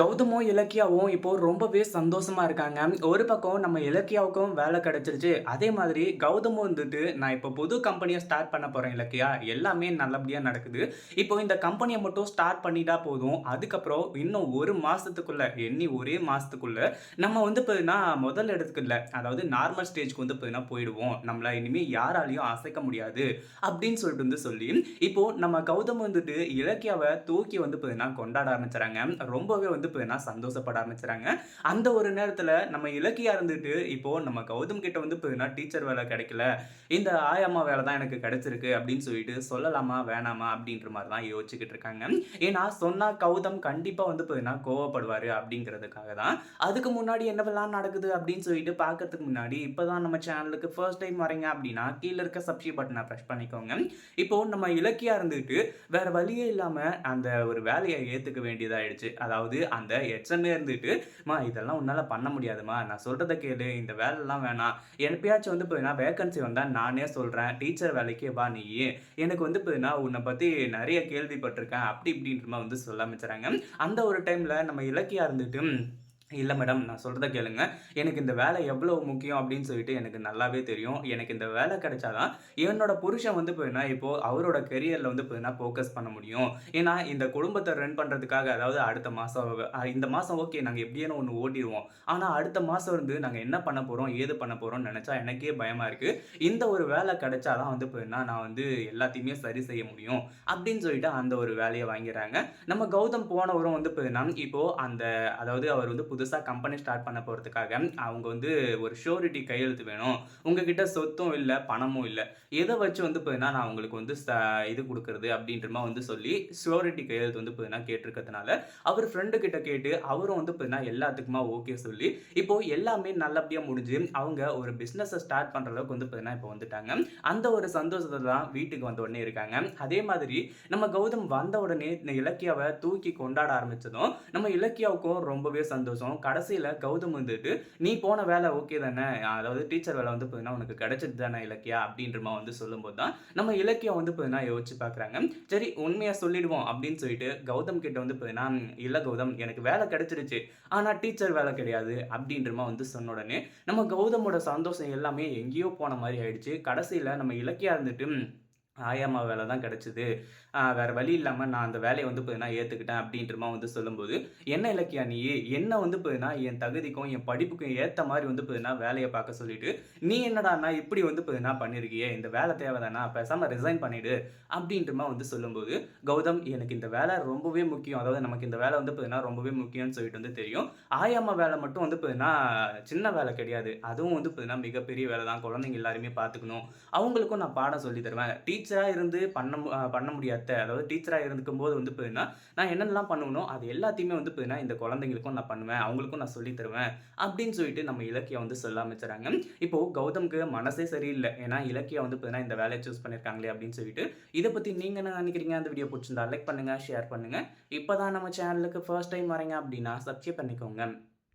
கௌதமும் இலக்கியாவும் இப்போ ரொம்பவே சந்தோஷமா இருக்காங்க. ஒரு பக்கம் நம்ம இலக்கியாவுக்கும் வேலை கிடைச்சிருச்சு. அதே மாதிரி கௌதமும் வந்துட்டு, "நான் இப்போ புது கம்பெனியை ஸ்டார்ட் பண்ண போறேன் இலக்கியா. எல்லாமே நல்லபடியா நடக்குது. இப்போ இந்த கம்பெனியை மட்டும் ஸ்டார்ட் பண்ணிட்டா போதும். அதுக்கப்புறம் இன்னும் ஒரு மாசத்துக்குள்ள, எண்ணி ஒரே மாசத்துக்குள்ள நம்ம வந்து பார்த்தீங்கன்னா, முதல் இடத்துக்கு இல்லை அதாவது நார்மல் ஸ்டேஜ்க்கு வந்து பார்த்தீங்கன்னா போயிடுவோம். நம்மள இனிமே யாராலையும் அசைக்க முடியாது." அப்படின்னு சொல்லிட்டு வந்து சொல்லி, இப்போ நம்ம கௌதம் வந்துட்டு இலக்கியாவை தூக்கி வந்து பார்த்தீங்கன்னா கொண்டாட ஆரம்பிச்சுறாங்க. ரொம்பவே வந்து வந்து இப்போ என்ன சந்தோஷப்பட ஆரம்பிச்சுறாங்க. அந்த ஒரு நேரத்தில் நம்ம இலக்கியாக இருந்துட்டு, இப்போ நம்ம கௌதம் கிட்ட வந்து பார்த்தீங்கன்னா டீச்சர் வேலை கிடைக்கல. இந்த ஆயம்மா வேலை தான் எனக்கு கிடைச்சிருக்கு அப்படின்னு சொல்லிட்டு சொல்லலாமா? வேணாமா? அப்படின்ற மாதிரி தான் யோசிச்சுக்கிட்டு இருக்காங்க. ஏன்னா சொன்னால் கௌதம் கண்டிப்பாக வந்து பார்த்திங்கன்னா கோவப்படுவார் அப்படிங்கிறதுக்காக தான். அதுக்கு முன்னாடி என்னவெல்லாம் நடக்குது அப்படின்னு சொல்லிட்டு பார்க்கறதுக்கு முன்னாடி, இப்போ தான் நம்ம சேனலுக்கு ஃபர்ஸ்ட் டைம் வரீங்க அப்படின்னா, கீழே இருக்க சப்ஸ்கிரைப் பட்டனை பிரஸ் பண்ணிக்கோங்க. இப்போ நம்ம இலக்கியா இருந்துட்டு, வேற வழியே இல்லாமல் அந்த ஒரு வேலையை ஏற்றுக்க வேண்டியதாயிடுச்சு. அதாவது அந்த ஹெச்எம்மே இருந்துட்டு, இதெல்லாம் உன்னால் பண்ண முடியாதும்மா. நான் சொல்கிறத கேளு. இந்த வேலைலாம் வேணாம். எப்பயாச்சும் வந்து பார்த்தீங்கன்னா வேக்கன்சி வந்தால் நானே சொல்கிறேன் டீச்சர் வேலைக்கு வா நீ எனக்கு வந்து பார்த்தீங்கன்னா உன்னை பற்றி நிறைய கேள்விப்பட்டிருக்கேன் அப்படி இப்படின்ற வந்து சொல்ல ஆரம்பிச்சுறாங்க. அந்த ஒரு டைமில் நம்ம இலக்கியா இருந்துட்டு, இல்லை மேடம் நான் சொல்கிறத கேளுங்க. எனக்கு இந்த வேலை எவ்வளோ முக்கியம் அப்படின்னு சொல்லிட்டு எனக்கு நல்லாவே தெரியும். எனக்கு இந்த வேலை கிடைச்சா தான் என்னோட புருஷன் வந்து பார்த்தீங்கன்னா, இப்போது அவரோட கெரியரில் வந்து பார்த்தீங்கன்னா ஃபோக்கஸ் பண்ண முடியும். ஏன்னா இந்த குடும்பத்தை ரன் பண்ணுறதுக்காக அதாவது அடுத்த மாதம் இந்த மாதம் ஓகே நாங்கள் எப்படியாவது ஒன்று ஓட்டிடுவோம் ஆனால் அடுத்த மாதம் வந்து நாங்கள் என்ன பண்ண போகிறோம் ஏது பண்ண போகிறோம்னு நினச்சா எனக்கே பயமாக இருக்குது இந்த ஒரு வேலை கிடைச்சா தான் வந்து பார்த்தீங்கன்னா, நான் வந்து எல்லாத்தையுமே சரி செய்ய முடியும்." அப்படின்னு சொல்லிட்டு அந்த ஒரு வேலையை வாங்கிறாங்க. நம்ம கௌதம் போனவரும் வந்து பார்த்தீங்கன்னா, இப்போது அந்த அதாவது அவர் வந்து புது புதுசாக கம்பெனி ஸ்டார்ட் பண்ண போகிறதுக்காக அவங்க வந்து ஒரு ஷோரிட்டி கையெழுத்து வேணும். உங்ககிட்ட சொத்தும் இல்லை பணமும் இல்லை எதை வச்சு வந்து பார்த்தீங்கன்னா, நான் உங்களுக்கு வந்து ச இது கொடுக்குறது அப்படின்ற வந்து சொல்லி ஷோரிட்டி கையெழுத்து வந்து பார்த்தீங்கன்னா கேட்டிருக்கிறதுனால, அவர் ஃப்ரெண்டு கிட்ட கேட்டு அவரும் வந்து பார்த்தீங்கன்னா எல்லாத்துக்குமா ஓகே சொல்லி, இப்போ எல்லாமே நல்லபடியாக முடிஞ்சு, அவங்க ஒரு பிஸ்னஸை ஸ்டார்ட் பண்ணுற அளவுக்கு வந்து பார்த்தீங்கன்னா இப்போ வந்துட்டாங்க. அந்த ஒரு சந்தோஷத்தை தான் வீட்டுக்கு வந்த உடனே இருக்காங்க. அதே மாதிரி நம்ம கௌதம் வந்த உடனே இந்த இலக்கியாவை தூக்கி கொண்டாட ஆரம்பித்ததும் நம்ம இலக்கியாவுக்கும் ரொம்பவே சந்தோஷம். கடைசியில் கௌதம் வந்துட்டு, "நீ போன வேலை ஓகே தானே? அதாவது டீச்சர் வேலை வந்து பார்த்தீங்கன்னா உனக்கு கிடைச்சது தானே இலக்கியா?" அப்படின்றமா வந்து சொல்லும்போது தான், நம்ம இலக்கியம் வந்து பார்த்தீங்கன்னா யோசிச்சு பார்க்குறாங்க. சரி உண்மையாக சொல்லிடுவோம் அப்படின்னு சொல்லிட்டு கௌதம் கிட்ட வந்து பார்த்தீங்கன்னா, "இல்ல கௌதம் எனக்கு வேலை கிடைச்சிருச்சு. ஆனால் டீச்சர் வேலை கிடையாது." அப்படின்றமா வந்து சொன்ன உடனே, நம்ம கௌதமோட சந்தோஷம் எல்லாமே எங்கேயோ போன மாதிரி ஆயிடுச்சு. கடைசியில் நம்ம இலக்கியா இருந்துட்டு, ஆயாம்மா வேலை தான் கிடச்சிது வேறு வழி இல்லாமல் நான் அந்த வேலையை வந்து பார்த்தீங்கன்னா ஏற்றுக்கிட்டேன் அப்படின்றமா வந்து சொல்லும்போது, "என்ன இலக்கியா நீ என்ன வந்து போதுனா என் தகுதிக்கும், என் படிப்புக்கும் ஏற்ற மாதிரி வந்து போதுனா வேலையை பார்க்க சொல்லிட்டு, நீ என்னடாண்ணா இப்படி வந்து போதுனா பண்ணியிருக்கியே. இந்த வேலை தேவைதானா? பேசாமல் ரிசைன் பண்ணிடு." அப்படின்றமா வந்து சொல்லும்போது, கௌதம் எனக்கு இந்த வேலை ரொம்பவே முக்கியம். அதாவது நமக்கு இந்த வேலை வந்து போதுனா ரொம்பவே முக்கியம்னு சொல்லிட்டு வந்து தெரியும். ஆயாம்மா வேலை மட்டும் வந்து போதுனா சின்ன வேலை கிடையாது. அதுவும் வந்து போதுனா மிகப்பெரிய வேலை தான். குழந்தைங்க எல்லாருமே பார்த்துக்கணும். அவங்களுக்கும் நான் பாடம் சொல்லி தருவேன். டீச்சராக இருந்து பண்ண மு பண்ண முடியாத அதாவது டீச்சராக இருந்துக்கும் போது வந்து பார்த்தீங்கன்னா, நான் என்னென்னலாம் பண்ணுவேனோ அது எல்லாத்தையுமே வந்து பார்த்தீங்கன்னா இந்த குழந்தைங்களுக்கும் நான் பண்ணுவேன். அவங்களுக்கும் நான் சொல்லி தருவேன்." அப்படின்னு சொல்லிட்டு நம்ம இலக்கியா வந்து சொல்ல ஆரம்பிச்சுறாங்க. இப்போ கௌதம்க்கு மனசே சரியில்லை ஏன்னா இலக்கியா வந்து பார்த்தீங்கன்னா இந்த வேலையை சூஸ் பண்ணியிருக்காங்களே அப்படின்னு சொல்லிட்டு. இதை பற்றி நீங்கள் என்ன நினைக்கிறீங்க அந்த வீடியோ பிடிச்சிருந்தா லைக் பண்ணுங்கள் ஷேர் பண்ணுங்க. இப்போ தான் நம்ம சேனலுக்கு ஃபர்ஸ்ட் டைம் வரீங்க அப்படின்னா சப்ஸ்கிரைப் பண்ணிக்கோங்க.